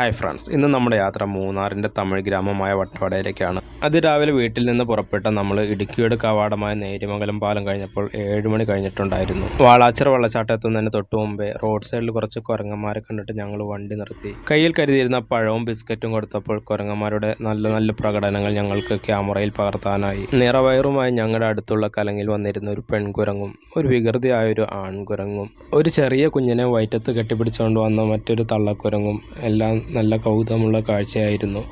Hi friends ഇന്ന് നമ്മുടെ യാത്ര മൂന്നാറിന്റെ തമിഴ് ഗ്രാമമായ വട്ടവടയിലേക്കാണ്. അതിരാവിലെ വീട്ടിൽ നിന്ന് പുറപ്പെട്ട നമ്മൾ ഇടുക്കിയുടെ കവാടമായ നേര്യമംഗലം പാലം കഴിഞ്ഞപ്പോൾ ഏഴ് മണി കഴിഞ്ഞിട്ടുണ്ടായിരുന്നു. വാളാച്ചിറ വെള്ളച്ചാട്ടം എത്തുന്നതിന് തൊട്ടു മുമ്പേ റോഡ് സൈഡിൽ കുറച്ച് കുരങ്ങന്മാരെ കണ്ടിട്ട് ഞങ്ങൾ വണ്ടി നിർത്തി. കയ്യിൽ കരുതിയിരുന്ന പഴവും ബിസ്ക്കറ്റും കൊടുത്തപ്പോൾ കുരങ്ങന്മാരുടെ നല്ല നല്ല പ്രകടനങ്ങൾ ഞങ്ങൾക്ക് ക്യാമറയിൽ പകർത്താനായി. നിറവയറുമായി ഞങ്ങളുടെ അടുത്തുള്ള കലങ്ങിൽ വന്നിരുന്ന ഒരു പെൺകുരങ്ങും ഒരു വികൃതിയായ ഒരു ആൺകുരങ്ങും ഒരു ചെറിയ കുഞ്ഞിനെ വയറ്റത്ത് കെട്ടിപ്പിടിച്ചുകൊണ്ട് വന്ന മറ്റൊരു തള്ളക്കുരങ്ങും എല്ലാം നല്ല കൗതുകമുള്ള കാഴ്ചയായിരുന്നു.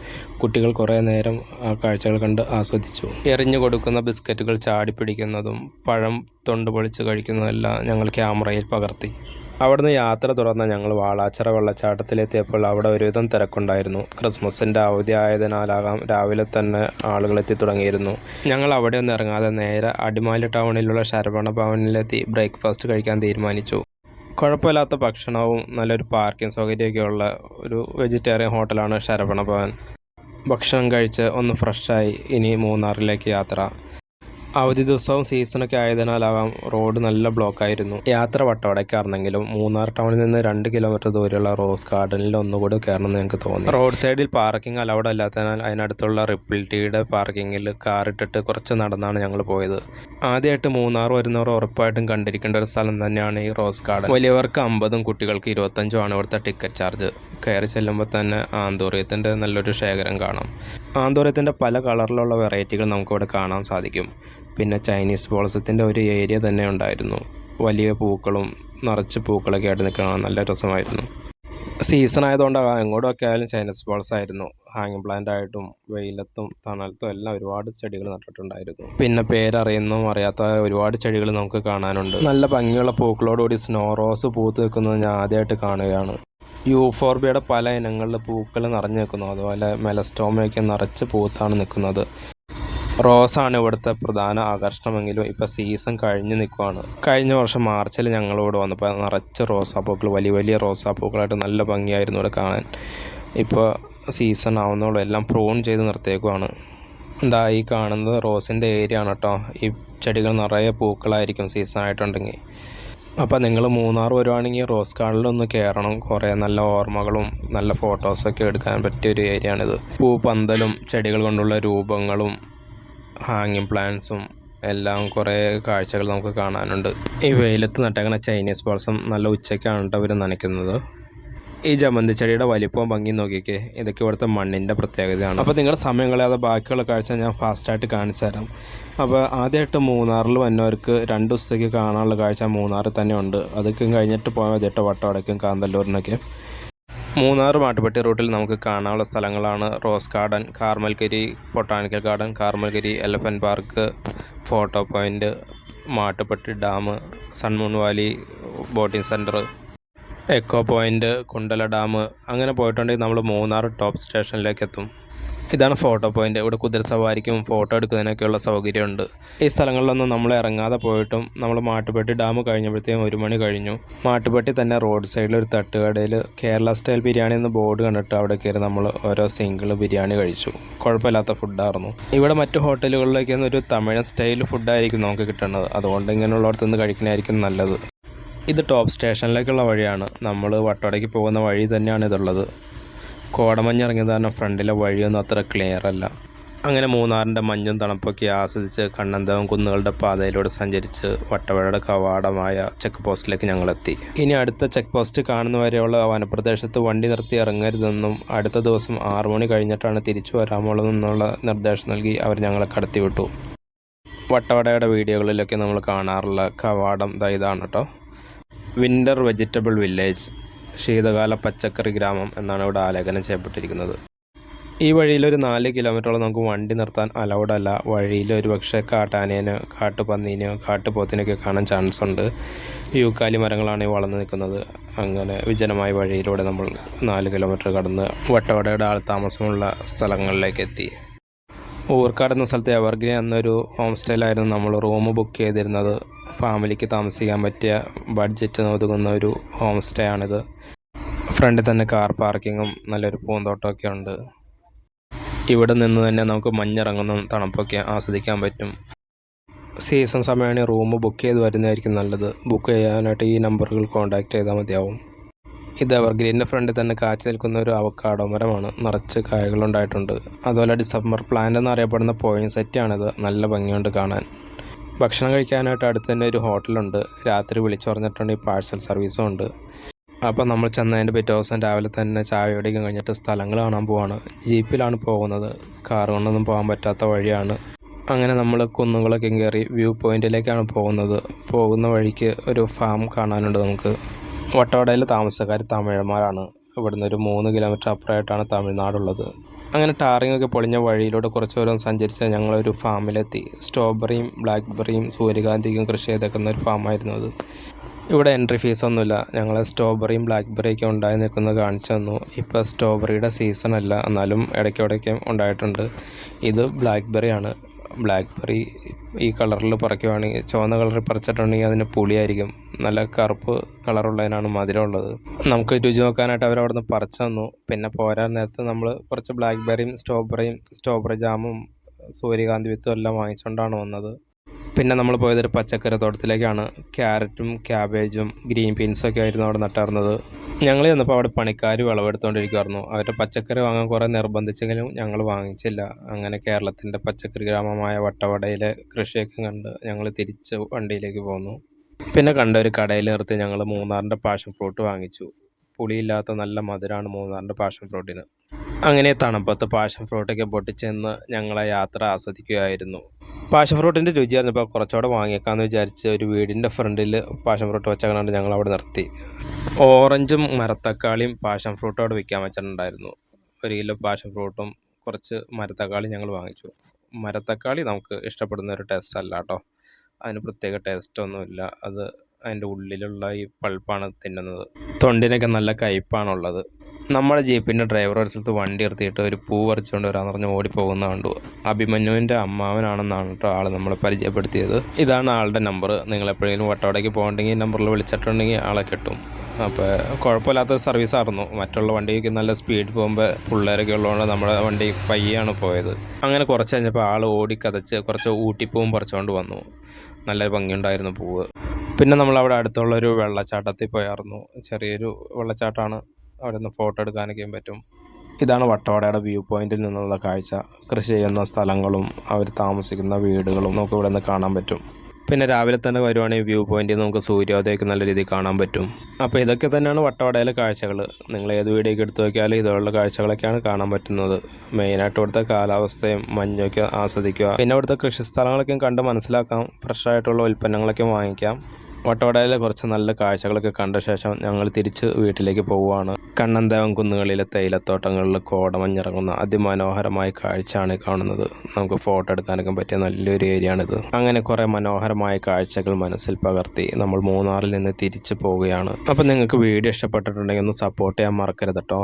കുട്ടികൾ കുറേ നേരം ആ കാഴ്ചകൾ കണ്ട് ആസ്വദിച്ചു. എറിഞ്ഞു കൊടുക്കുന്ന ബിസ്ക്കറ്റുകൾ ചാടി പിടിക്കുന്നതും പഴം തൊണ്ട് പൊളിച്ച് കഴിക്കുന്നതെല്ലാം ഞങ്ങൾ ക്യാമറയിൽ പകർത്തി. അവിടുന്ന് യാത്ര തുടർന്ന് ഞങ്ങൾ വാളാച്ചിറ വെള്ളച്ചാട്ടത്തിലെത്തിയപ്പോൾ അവിടെ ഒരുവിധം തിരക്കുണ്ടായിരുന്നു. ക്രിസ്മസിന്റെ അവധി ആയതിനാലാകാം രാവിലെ തന്നെ ആളുകൾ എത്തി തുടങ്ങിയിരുന്നു. ഞങ്ങൾ അവിടെ ഒന്നും ഇറങ്ങാതെ നേരെ അടിമാലി ടൗണിലുള്ള ശരവണ ഭവനിലെത്തി ബ്രേക്ക്ഫാസ്റ്റ് കഴിക്കാൻ തീരുമാനിച്ചു. കുഴപ്പമില്ലാത്ത ഭക്ഷണവും നല്ലൊരു പാർക്കിംഗ് സൗകര്യമൊക്കെ ഉള്ള ഒരു വെജിറ്റേറിയൻ ഹോട്ടലാണ് ശരവണ ഭവൻ ഭക്ഷണം കഴിച്ച് ഒന്ന് ഫ്രഷായി ഇനി മൂന്നാറിലേക്ക് യാത്ര. അവധി ദിവസവും സീസണൊക്കെ ആയതിനാലാവാം റോഡ് നല്ല ബ്ലോക്കായിരുന്നു യാത്ര വട്ടവടയ്ക്കായിരുന്നെങ്കിലും മൂന്നാർ ടൗണിൽ നിന്ന് രണ്ട് കിലോമീറ്റർ ദൂരെയുള്ള റോസ് ഗാർഡനിൽ ഒന്നുകൂടി കയറണമെന്ന് ഞങ്ങൾക്ക് തോന്നി. റോഡ് സൈഡിൽ പാർക്കിംഗ് അലൗഡ് അല്ലാത്തതിനാൽ അതിനടുത്തുള്ള റിപ്പിൾ ടീയുടെ പാർക്കിങ്ങിൽ കാറിട്ടിട്ട് കുറച്ച് നടന്നാണ് ഞങ്ങൾ പോയത്. ആദ്യമായിട്ട് മൂന്നാർ വരുന്നവർ ഉറപ്പായിട്ടും കണ്ടിരിക്കേണ്ട ഒരു സ്ഥലം തന്നെയാണ് ഈ റോസ് ഗാർഡൻ. വലിയവർക്ക് അമ്പതും കുട്ടികൾക്ക് ഇരുപത്തഞ്ചും ആണ് ഇവിടുത്തെ ടിക്കറ്റ് ചാർജ് കയറി ചെല്ലുമ്പോൾ തന്നെ ആന്തൂറിയത്തിന്റെ നല്ലൊരു ശേഖരം കാണാം. ആന്തൂറിയത്തിന്റെ പല കളറിലുള്ള വെറൈറ്റികൾ നമുക്കിവിടെ കാണാൻ സാധിക്കും. പിന്നെ ചൈനീസ് ബോൾസത്തിന്റെ ഒരു ഏരിയ തന്നെ ഉണ്ടായിരുന്നു. വലിയ പൂക്കളും നിറച്ച് പൂക്കളൊക്കെ ആയിട്ട് നിൽക്കണം നല്ല രസമായിരുന്നു. സീസൺ ആയതുകൊണ്ട് എങ്ങോട്ടൊക്കെ ആയാലും ചൈനീസ് ബോൾസ് ആയിരുന്നു ഹാങ്ങിങ് പ്ലാന്റ് ആയിട്ടും വെയിലത്തും തണലത്തും എല്ലാം ഒരുപാട് ചെടികൾ നട്ടിട്ടുണ്ടായിരുന്നു. പിന്നെ പേരറിയുന്നതും അറിയാത്ത ഒരുപാട് ചെടികൾ നമുക്ക് കാണാനുണ്ട്. നല്ല ഭംഗിയുള്ള പൂക്കളോടുകൂടി സ്നോ റോസ് പൂത്ത് നിൽക്കുന്നത് ഞാൻ ആദ്യമായിട്ട് കാണുകയാണ്. യൂഫോർബിയുടെ പല ഇനങ്ങളിൽ പൂക്കൾ നിറഞ്ഞു നിൽക്കുന്നു. അതുപോലെ മെലസ്റ്റോമയൊക്കെ നിറച്ച് പൂത്താണ് നിൽക്കുന്നത്. റോസാണ് ഇവിടുത്തെ പ്രധാന ആകർഷണമെങ്കിലും ഇപ്പോൾ സീസൺ കഴിഞ്ഞ് നിൽക്കുവാണ് കഴിഞ്ഞ വർഷം മാർച്ചിൽ ഞങ്ങൾ ഇവിടെ വന്നപ്പോൾ നിറച്ച് റോസാപ്പൂക്കൾ വലിയ വലിയ റോസാപ്പൂക്കളായിട്ട് നല്ല ഭംഗിയായിരുന്നു ഇവിടെ കാണാൻ. ഇപ്പോൾ സീസൺ ആവുന്നോളും എല്ലാം പ്രൂൺ ചെയ്ത് നിർത്തിയേക്കുവാണ്. എന്താ ഈ കാണുന്നത് റോസിന്റെ ഏരിയ ആണ് കേട്ടോ. ഈ ചെടികൾ നിറയെ പൂക്കളായിരിക്കും സീസൺ ആയിട്ടുണ്ടെങ്കിൽ. അപ്പോൾ നിങ്ങൾ മൂന്നാർ വരുവാണെങ്കിൽ റോസ് ഗാർഡനിലൊന്ന് കയറണം. കുറേ നല്ല ഓർമ്മകളും നല്ല ഫോട്ടോസൊക്കെ എടുക്കാൻ പറ്റിയ ഒരു ഏരിയ ആണിത് പൂപ്പന്തലും ചെടികൾ കൊണ്ടുള്ള രൂപങ്ങളും ഹാങ്ങിങ് പ്ലാന്റ്സും എല്ലാം കുറേ കാഴ്ചകൾ നമുക്ക് കാണാനുണ്ട്. ഈ വെയിലത്ത് നട്ടേക്കണ ചൈനീസ് ബോൾസം നല്ല ഉച്ചയ്ക്കാണ് അവർ നനയ്ക്കുന്നത്. ഈ ജമന്തി ചെടിയുടെ വലിപ്പവും ഭംഗി നോക്കിക്കേ. ഇതൊക്കെ ഇവിടുത്തെ മണ്ണിന്റെ പ്രത്യേകതയാണ്. അപ്പോൾ നിങ്ങളുടെ സമയം കളയാതെ ബാക്കിയുള്ള കാഴ്ച ഞാൻ ഫാസ്റ്റായിട്ട് കാണിച്ചു തരാം. അപ്പോൾ ആദ്യമായിട്ട് മൂന്നാറിൽ വന്നവർക്ക് രണ്ട് ദിവസത്തേക്ക് കാണാനുള്ള കാഴ്ച മൂന്നാറിൽ തന്നെ ഉണ്ട്. അതൊക്കെ കഴിഞ്ഞിട്ട് പോയാൽ മതി കേട്ടോ വട്ടവടയ്ക്കും കാന്തല്ലൂരിനൊക്കെ. മൂന്നാർ മാട്ടുപെട്ടി റൂട്ടിൽ നമുക്ക് കാണാനുള്ള സ്ഥലങ്ങളാണ് rose garden Carmelgiri botanical garden Carmelgiri elephant park photo point Mattupetty dam sun moon valley boating centre echo point Kundala dam. അങ്ങനെ പോയിട്ടുണ്ടെങ്കിൽ നമ്മൾ മൂന്നാർ ടോപ്പ് സ്റ്റേഷനിലേക്ക് എത്തും. ഇതാണ് ഫോട്ടോ പോയിന്റ് ഇവിടെ കുതിരസവാരിക്കും ഫോട്ടോ എടുക്കുന്നതിനൊക്കെയുള്ള സൗകര്യമുണ്ട്. ഈ സ്ഥലങ്ങളിലൊന്നും നമ്മൾ ഇറങ്ങാതെ പോയിട്ടും നമ്മൾ മാട്ടുപെട്ടി ഡാം കഴിഞ്ഞപ്പോഴത്തേക്കും ഒരു മണി കഴിഞ്ഞു. മാട്ടുപെട്ടി തന്നെ റോഡ് സൈഡിൽ ഒരു തട്ടുകടയിൽ കേരള സ്റ്റൈൽ ബിരിയാണി എന്ന് ബോർഡ് കണ്ടിട്ട് അവിടെ കയറി നമ്മൾ ഓരോ സിംഗിൾ ബിരിയാണി കഴിച്ചു. കുഴപ്പമില്ലാത്ത ഫുഡായിരുന്നു ഇവിടെ മറ്റു ഹോട്ടലുകളിലേക്കൊന്നും ഒരു തമിഴ് സ്റ്റൈൽ ഫുഡായിരിക്കും നമുക്ക് കിട്ടുന്നത്. അതുകൊണ്ട് ഇങ്ങനെയുള്ളടത്ത് നിന്ന് കഴിക്കുന്നതായിരിക്കും നല്ലത്. ഇത് ടോപ്പ് സ്റ്റേഷനിലേക്കുള്ള വഴിയാണ്. നമ്മൾ വട്ടവടയ്ക്ക് പോകുന്ന വഴി തന്നെയാണ് ഇതുള്ളത്. കോടമഞ്ഞ് ഇറങ്ങിയത് കാരണം ഫ്രണ്ടിലെ വഴിയൊന്നും അത്ര ക്ലിയർ അല്ല. അങ്ങനെ മൂന്നാറിന്റെ മഞ്ഞും തണുപ്പൊക്കെ ആസ്വദിച്ച് കണ്ണന്തവും കുന്നുകളുടെ പാതയിലൂടെ സഞ്ചരിച്ച് വട്ടവഴയുടെ കവാടമായ ചെക്ക് പോസ്റ്റിലേക്ക് ഞങ്ങളെത്തി. ഇനി അടുത്ത ചെക്ക് പോസ്റ്റ് കാണുന്നവരെയുള്ള വനപ്രദേശത്ത് വണ്ടി നിർത്തി ഇറങ്ങരുതെന്നും അടുത്ത ദിവസം ആറു മണി കഴിഞ്ഞിട്ടാണ് തിരിച്ചു വരാമുള്ളതെന്നുള്ള നിർദ്ദേശം നൽകി അവർ ഞങ്ങളെ കടത്തിവിട്ടു. വട്ടവടയുടെ വീഡിയോകളിലൊക്കെ നമ്മൾ കാണാറുള്ള കവാടം ഇതാണ് കേട്ടോ വിന്റർ വെജിറ്റബിൾ വില്ലേജ്. ശീതകാല പച്ചക്കറി ഗ്രാമം എന്നാണ് ഇവിടെ ആലേഖനം ചെയ്യപ്പെട്ടിരിക്കുന്നത്. ഈ വഴിയിൽ ഒരു നാല് കിലോമീറ്ററോളം നമുക്ക് വണ്ടി നിർത്താൻ അലൗഡ് അല്ല. വഴിയിൽ ഒരു പക്ഷേ കാട്ടാനേനോ കാട്ടുപന്നീനോ കാട്ടുപോത്തിനൊക്കെ കാണാൻ ചാൻസ് ഉണ്ട്. യൂക്കാലി മരങ്ങളാണ് വളർന്നു നിൽക്കുന്നത്. അങ്ങനെ വിജനമായ വഴിയിലൂടെ നമ്മൾ നാല് കിലോമീറ്റർ കടന്ന് വട്ടവടയുടെ ആൾ താമസമുള്ള സ്ഥലങ്ങളിലേക്ക് എത്തി. ഊർക്കാട് എന്ന സ്ഥലത്തെ എവർഗ്രീൻ എന്നൊരു ഹോം സ്റ്റേയിലായിരുന്നു നമ്മൾ റൂം ബുക്ക് ചെയ്തിരുന്നത്. ഫാമിലിക്ക് താമസിക്കാൻ പറ്റിയ ബഡ്ജറ്റ് ഒതുങ്ങുന്ന ഒരു ഹോം സ്റ്റേ ആണിത്. ഫ്രണ്ടിൽ തന്നെ കാർ പാർക്കിങ്ങും നല്ലൊരു പൂന്തോട്ടമൊക്കെ ഉണ്ട്. ഇവിടെ നിന്ന് തന്നെ നമുക്ക് മഞ്ഞിറങ്ങുന്ന തണുപ്പൊക്കെ ആസ്വദിക്കാൻ പറ്റും. സീസൺ സമയമാണ് റൂം ബുക്ക് ചെയ്ത് വരുന്നതായിരിക്കും നല്ലത്. ബുക്ക് ചെയ്യാനായിട്ട് ഈ നമ്പറുകൾ കോൺടാക്റ്റ് ചെയ്താൽ മതിയാവും. ഇത് എവർഗ്രീന്റെ ഫ്രണ്ടിൽ തന്നെ കാച്ചു നിൽക്കുന്ന ഒരു അവക്കാടോ മരമാണ്. നിറച്ച് കായകളുണ്ടായിട്ടുണ്ട് അതുപോലെ ഡിസംബർ പ്ലാന്റ് എന്നറിയപ്പെടുന്ന പോയിന്റ് സെറ്റാണിത് നല്ല ഭംഗിയുണ്ട് കാണാൻ. ഭക്ഷണം കഴിക്കാനായിട്ട് അടുത്ത് തന്നെ ഒരു ഹോട്ടലുണ്ട് രാത്രി വിളിച്ചു ഈ പാഴ്സൽ സർവീസും ഉണ്ട്. അപ്പോൾ നമ്മൾ ചെന്നതിന്റെ പിറ്റേ ദിവസം രാവിലെ തന്നെ ചായ കഴിഞ്ഞിട്ട് സ്ഥലങ്ങൾ കാണാൻ പോവാണ്. ജീപ്പിലാണ് പോകുന്നത്. കാർ കൊണ്ടൊന്നും പോകാൻ പറ്റാത്ത വഴിയാണ്. അങ്ങനെ നമ്മൾ കുന്നുകളൊക്കെ കയറി വ്യൂ പോയിന്റിലേക്കാണ് പോകുന്നത്. പോകുന്ന വഴിക്ക് ഒരു ഫാം കാണാനുണ്ട് നമുക്ക്. വട്ടവടയിൽ താമസക്കാർ തമിഴന്മാരാണ്. ഇവിടുന്ന് ഒരു മൂന്ന് കിലോമീറ്റർ അപ്പുറമായിട്ടാണ് തമിഴ്നാടുള്ളത്. അങ്ങനെ ടാറിംഗ് ഒക്കെ പൊളിഞ്ഞ വഴിയിലൂടെ കുറച്ച് ദൂരം സഞ്ചരിച്ച് ഞങ്ങളൊരു ഫാമിലെത്തി. സ്ട്രോബെറിയും ബ്ലാക്ക്ബെറിയും സൂര്യകാന്തിക്കും കൃഷി ചെയ്തേക്കുന്ന ഒരു ഫാമായിരുന്നു അത്. ഇവിടെ എൻട്രി ഫീസ് ഒന്നുമില്ല. ഞങ്ങൾ സ്ട്രോബെറിയും ബ്ലാക്ക്ബെറിയൊക്കെ ഉണ്ടായി നിൽക്കുന്നത് കാണിച്ചു തന്നു. ഇപ്പോൾ സ്ട്രോബെറിയുടെ സീസൺ അല്ല. എന്നാലും ഇടയ്ക്കിടയ്ക്ക് ഉണ്ടായിട്ടുണ്ട്. ഇത് ബ്ലാക്ക്ബെറിയാണ് ബ്ലാക്ക്ബെറി ഈ കളറിൽ പറിക്കുവാണെങ്കിൽ ചുവന്ന കളറിൽ പറിച്ചിട്ടുണ്ടെങ്കിൽ അതിന് പുളിയായിരിക്കും. നല്ല കറുപ്പ് കളറുള്ളതിനാണ് മധുരമുള്ളത് നമുക്ക് രുചി നോക്കാനായിട്ട് അവർ അവിടെ നിന്ന് പറിച്ചു തന്നു. പിന്നെ പോരാൻ നേരത്തെ നമ്മൾ കുറച്ച് ബ്ലാക്ക് ബെറിയും സ്ട്രോബെറിയും സ്ട്രോബെറി ജാമും സൂര്യകാന്തി വിത്തും എല്ലാം വാങ്ങിച്ചുകൊണ്ടാണ് വന്നത്. പിന്നെ നമ്മൾ പോയതൊരു പച്ചക്കറി തോട്ടത്തിലേക്കാണ്. ക്യാരറ്റും ക്യാബേജും ഗ്രീൻ ബീൻസൊക്കെ ആയിരുന്നു അവിടെ നട്ടാർന്നത്. ഞങ്ങൾ ചെന്നപ്പോൾ അവിടെ പണിക്കാർ വിളവെടുത്തുകൊണ്ടിരിക്കുമായിരുന്നു അവരുടെ പച്ചക്കറി വാങ്ങാൻ കുറേ നിർബന്ധിച്ചെങ്കിലും ഞങ്ങൾ വാങ്ങിച്ചില്ല. അങ്ങനെ കേരളത്തിന്റെ പച്ചക്കറി ഗ്രാമമായ വട്ടവടയിലെ കൃഷിയൊക്കെ കണ്ട് ഞങ്ങൾ തിരിച്ച് വണ്ടിയിലേക്ക് പോന്നു. പിന്നെ കണ്ട ഒരു കടയിൽ നിർത്തി ഞങ്ങൾ മൂന്നാറിന്റെ പാഷൻ ഫ്രൂട്ട് വാങ്ങിച്ചു. പുളിയില്ലാത്ത നല്ല മധുരമാണ് മൂന്നാറിന്റെ പാഷൻ ഫ്രൂട്ടിന് അങ്ങനെ തണുപ്പത്ത് പാഷൻ ഫ്രൂട്ടൊക്കെ പൊട്ടിച്ചെന്ന് ഞങ്ങളെ യാത്ര ആസ്വദിക്കുകയായിരുന്നു. പാഷൻ ഫ്രൂട്ടിന്റെ രുചി അറിഞ്ഞപ്പോൾ കുറച്ചുകൂടെ വാങ്ങിയേക്കാമെന്ന് വിചാരിച്ച് ഒരു വീടിന്റെ ഫ്രണ്ടിൽ പാഷൻ ഫ്രൂട്ട് വെച്ചേക്കണോണ്ട് ഞങ്ങൾ അവിടെ നിർത്തി. ഓറഞ്ചും മരത്തക്കാളിയും പാഷൻ ഫ്രൂട്ടും അവിടെ വിൽക്കാൻ വെച്ചിട്ടുണ്ടായിരുന്നു. ഒരു കിലോ പാഷൻ ഫ്രൂട്ടും കുറച്ച് മരത്തക്കാളി ഞങ്ങൾ വാങ്ങിച്ചു. മരത്തക്കാളി നമുക്ക് ഇഷ്ടപ്പെടുന്ന ഒരു ടേസ്റ്റ് അല്ല കേട്ടോ. അതിന് പ്രത്യേക ടേസ്റ്റ് ഒന്നുമില്ല. അത് അതിന്റെ ഉള്ളിലുള്ള ഈ പൾപ്പാണ് തിന്നുന്നത്. തൊണ്ടിനൊക്കെ നല്ല കയ്പ്പാണുള്ളത് നമ്മുടെ ജീപ്പിന്റെ ഡ്രൈവർ ഒരു സ്ഥലത്ത് വണ്ടി നിർത്തിയിട്ട് ഒരു പൂ പറിച്ചുകൊണ്ട് വരാന്ന് പറഞ്ഞ് ഓടിപ്പോകുന്ന കണ്ടു. അഭിമന്യുവിന്റെ അമ്മാവനാണെന്നാണ് കേട്ടോ ആൾ നമ്മളെ പരിചയപ്പെടുത്തിയത്. ഇതാണ് ആളുടെ നമ്പർ നിങ്ങൾ എപ്പോഴെങ്കിലും വട്ടവടയ്ക്ക് പോകണ്ടെങ്കിൽ ഈ നമ്പറിൽ വിളിച്ചിട്ടുണ്ടെങ്കിൽ ആളെ കിട്ടും. അപ്പോൾ കുഴപ്പമില്ലാത്ത സർവീസായിരുന്നു മറ്റുള്ള വണ്ടിക്ക് നല്ല സ്പീഡ് പോകുമ്പോൾ പിള്ളേരൊക്കെ ഉള്ളതുകൊണ്ട് നമ്മുടെ വണ്ടി പയ്യാണ് പോയത്. അങ്ങനെ കുറച്ച് കഴിഞ്ഞപ്പോൾ ആൾ ഓടിക്കതച്ച് കുറച്ച് ഊട്ടിപ്പൂവും പറിച്ചുകൊണ്ട് വന്നു. നല്ല ഭംഗിയുണ്ടായിരുന്നു പൂവ്. പിന്നെ നമ്മൾ അവിടെ അടുത്തുള്ള ഒരു വെള്ളച്ചാട്ടത്തിൽ പോയായിരുന്നു ചെറിയൊരു വെള്ളച്ചാട്ടമാണ് അവിടെ നിന്ന് ഫോട്ടോ എടുക്കാനൊക്കെയും പറ്റും. ഇതാണ് വട്ടവടയുടെ വ്യൂ പോയിന്റിൽ നിന്നുള്ള കാഴ്ച. കൃഷി ചെയ്യുന്ന സ്ഥലങ്ങളും അവർ താമസിക്കുന്ന വീടുകളും നമുക്ക് ഇവിടെ നിന്ന് കാണാൻ പറ്റും. പിന്നെ രാവിലെ തന്നെ വരുവാണെങ്കിൽ വ്യൂ പോയിന്റിൽ നമുക്ക് സൂര്യോദയമൊക്കെ നല്ല രീതിയിൽ കാണാൻ പറ്റും. അപ്പോൾ ഇതൊക്കെ തന്നെയാണ് വട്ടവടയിലെ കാഴ്ചകൾ നിങ്ങൾ ഏത് വീഡിയോയ്ക്ക് എടുത്തു നോക്കിയാലും ഇതുപോലുള്ള കാഴ്ചകളൊക്കെയാണ് കാണാൻ പറ്റുന്നത്. മെയിനായിട്ട് ഇവിടുത്തെ കാലാവസ്ഥയും മഞ്ഞൊക്കെ ആസ്വദിക്കുക. പിന്നെ ഇവിടുത്തെ കൃഷി സ്ഥലങ്ങളൊക്കെയും കണ്ട് മനസ്സിലാക്കാം. ഫ്രഷായിട്ടുള്ള ഉൽപ്പന്നങ്ങളൊക്കെ വാങ്ങിക്കാം. വട്ടവടയിലെ കുറച്ച് നല്ല കാഴ്ചകളൊക്കെ കണ്ട ശേഷം ഞങ്ങൾ തിരിച്ച് വീട്ടിലേക്ക് പോവുകയാണ്. കണ്ണന്തേവം കുന്നുകളിലെ തേയിലത്തോട്ടങ്ങളിൽ കോടമഞ്ഞിറങ്ങുന്ന അതിമനോഹരമായ കാഴ്ചയാണ് കാണുന്നത്. നമുക്ക് ഫോട്ടോ എടുക്കാനൊക്കെ പറ്റിയ നല്ലൊരു ഏരിയ ആണിത് അങ്ങനെ കുറേ മനോഹരമായ കാഴ്ചകൾ മനസ്സിൽ പകർത്തി നമ്മൾ മൂന്നാറിൽ നിന്ന് തിരിച്ചു പോവുകയാണ്. അപ്പോൾ നിങ്ങൾക്ക് വീഡിയോ ഇഷ്ടപ്പെട്ടിട്ടുണ്ടെങ്കിൽ ഒന്ന് സപ്പോർട്ട് ചെയ്യാൻ മറക്കരുത് കേട്ടോ